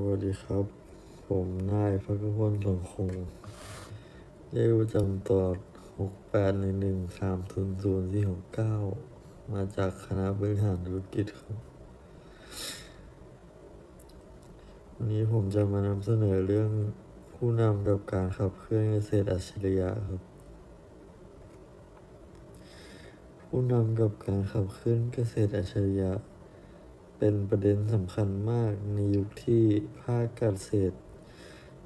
วัสดีครับ ผมนายพักพลสงคงเลขประจำตัว6 8 1 1 3 0 0 4 6 9มาจากคณะบริหารธุรกิจครับวันนี้ผมจะมานำเสนอเรื่องผู้นำกับการขับเคลื่อนเกษตรอัจฉริยะครับ ผู้นำกับการขับเคลื่อนเกษตรอัจฉริยะ เป็นประเด็นสำคัญมากในยุคที่ภาคเกษตร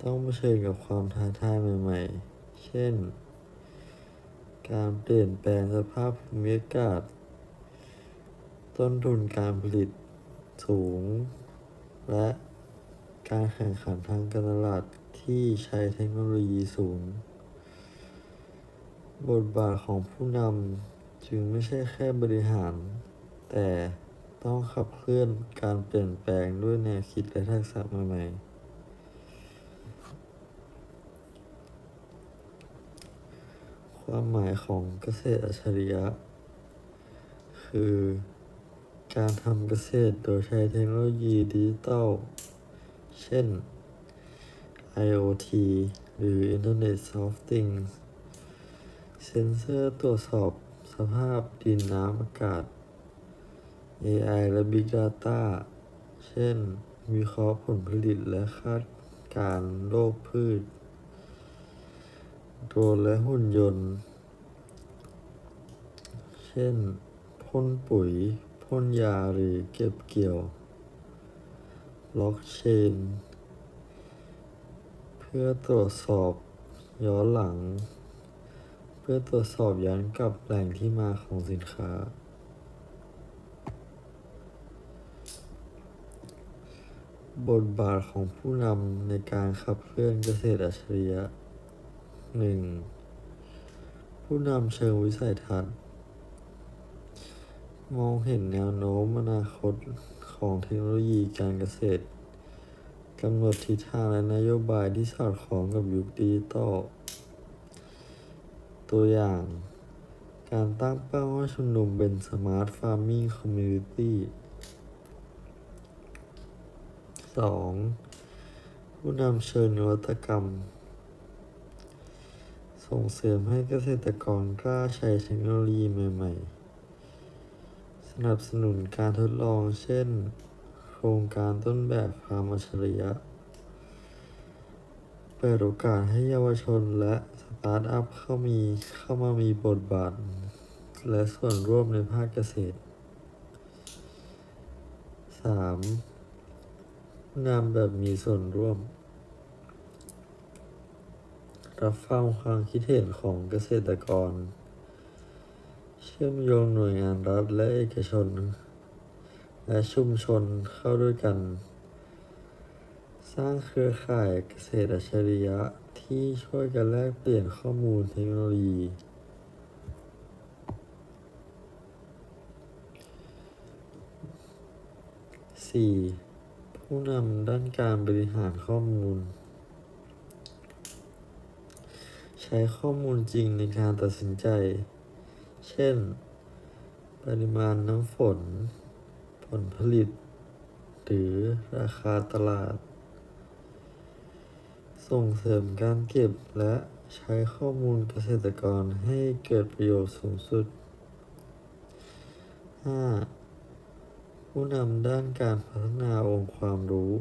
ต้องเผชิญกับความท้าทายใหม่ๆ เช่น การเปลี่ยนแปลงสภาพภูมิอากาศ ต้นทุนการผลิตสูง และการแข่งขันทางการตลาดที่ใช้เทคโนโลยีสูง บทบาทของผู้นำจึงไม่ใช่แค่บริหาร แต่ ต้องขับเคลื่อนการเปลี่ยนแปลงด้วยแนวคิดและทักษะใหม่ๆ ความหมายของเกษตรอัจฉริยะ คือ การทำเกษตรโดยใช้เทคโนโลยีดิจิตอล เช่น IoT หรือ Internet of Things เซ็นเซอร์ตรวจสอบสภาพดินน้ำอากาศ AI และ Big Data เช่น วิเคราะห์ผลผลิตและคาดการโรคพืช โดรนและหุ่นยนต์ เช่น พ่นปุ๋ย พ่นยาหรือเก็บเกี่ยว บล็อกเชน เพื่อตรวจสอบย้อนหลัง เพื่อตรวจสอบย้อนกลับแหล่งที่มาของสินค้า บทบาทของผู้นำในการขับเคลื่อนเกษตรอัจฉริยะ 1. ผู้นำเชิงวิสัยทัศน์ มองเห็นแนวโน้มอนาคตของเทคโนโลยีการเกษตรกำหนดทิศทางและนโยบายที่สอดคล้องกับยุคดิจิตอลตัวอย่าง การตั้งเป้าให้ชุมนุมเป็น Smart Farming Community 2. ผู้นำเชิญนวัตกรรม ส่งเสริมให้เกษตรกรกล้าใช้เทคโนโลยีใหม่ๆ สนับสนุนการทดลองเช่น โครงการต้นแบบฟาร์มอัจฉริยะ เปิดโอกาสให้เยาวชนและสตาร์ทอัพเข้ามีเข้ามามีบทบาท และส่วนร่วมในภาคเกษตร 3. ผู้นแบบมีส่วนร่วม รับฟังความคิดเห็นของเกษตรกร เชื่อมโยงหน่วยงานรัฐและเอกชน และชุมชนเข้าด้วยกัน สร้างเครือข่ายเกษตรอัจฉริยะที่ช่วยกันแลกเปลี่ยนข้อมูลเทคโนโลยี 4. ผู้นำด้านการบริหารข้อมูล ใช้ข้อมูลจริงในการตัดสินใจ เช่น ปริมาณน้ำฝน ผลผลิต หรือราคาตลาด ส่งเสริมการเก็บและใช้ข้อมูลเกษตรกรให้เกิดประโยชน์สูงสุด 5. ผู้นำด้านการพัฒนาองค์ความรู้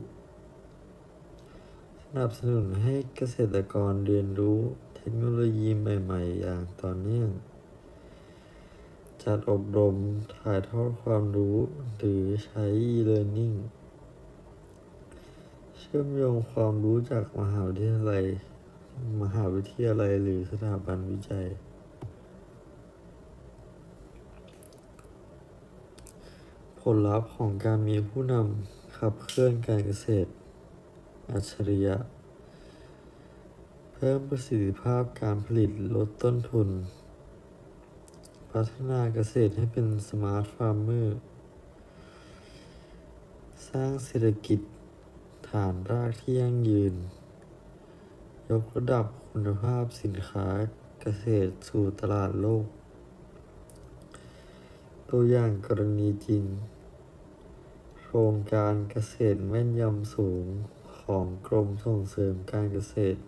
สนับสนุนให้เกษตรกรเรียนรู้เทคโนโลยีใหม่ๆ อย่างต่อเนื่อง จัดอบรมถ่ายทอดความรู้หรือใช้ e-learning เชื่อมโยงความรู้จากมหาวิทยาลัย มหาวิทยาลัยหรือสถาบันวิจัย ลลัพธ์ของการมีผู้นำขับเคลื่อนการเกษตร อัจฉริยะ เพิ่มประสิทธิภาพการผลิตลดต้นทุน พัฒนาเกษตรให้เป็นสมาร์ทฟาร์มเมอร์ สร้างเศรษฐกิจฐานรากที่ยั่งยืน ยกระดับคุณภาพสินค้าเกษตรสู่ตลาดโลก ตัวอย่างกรณีจริง รงการเกษตรแม่นยำสูงของกรมส่งเสริมการเกษตร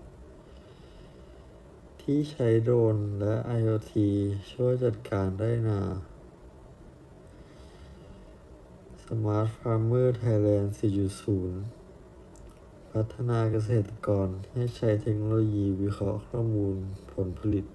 ที่ใช้โดรนและ IoT ช่วยจัดการได้นา Smart Farmer Thailand 4.0 พัฒนาเกษตรกรให้ใช้เทคโนโลยีวิเคราะห์ข้อมูลผลผลิต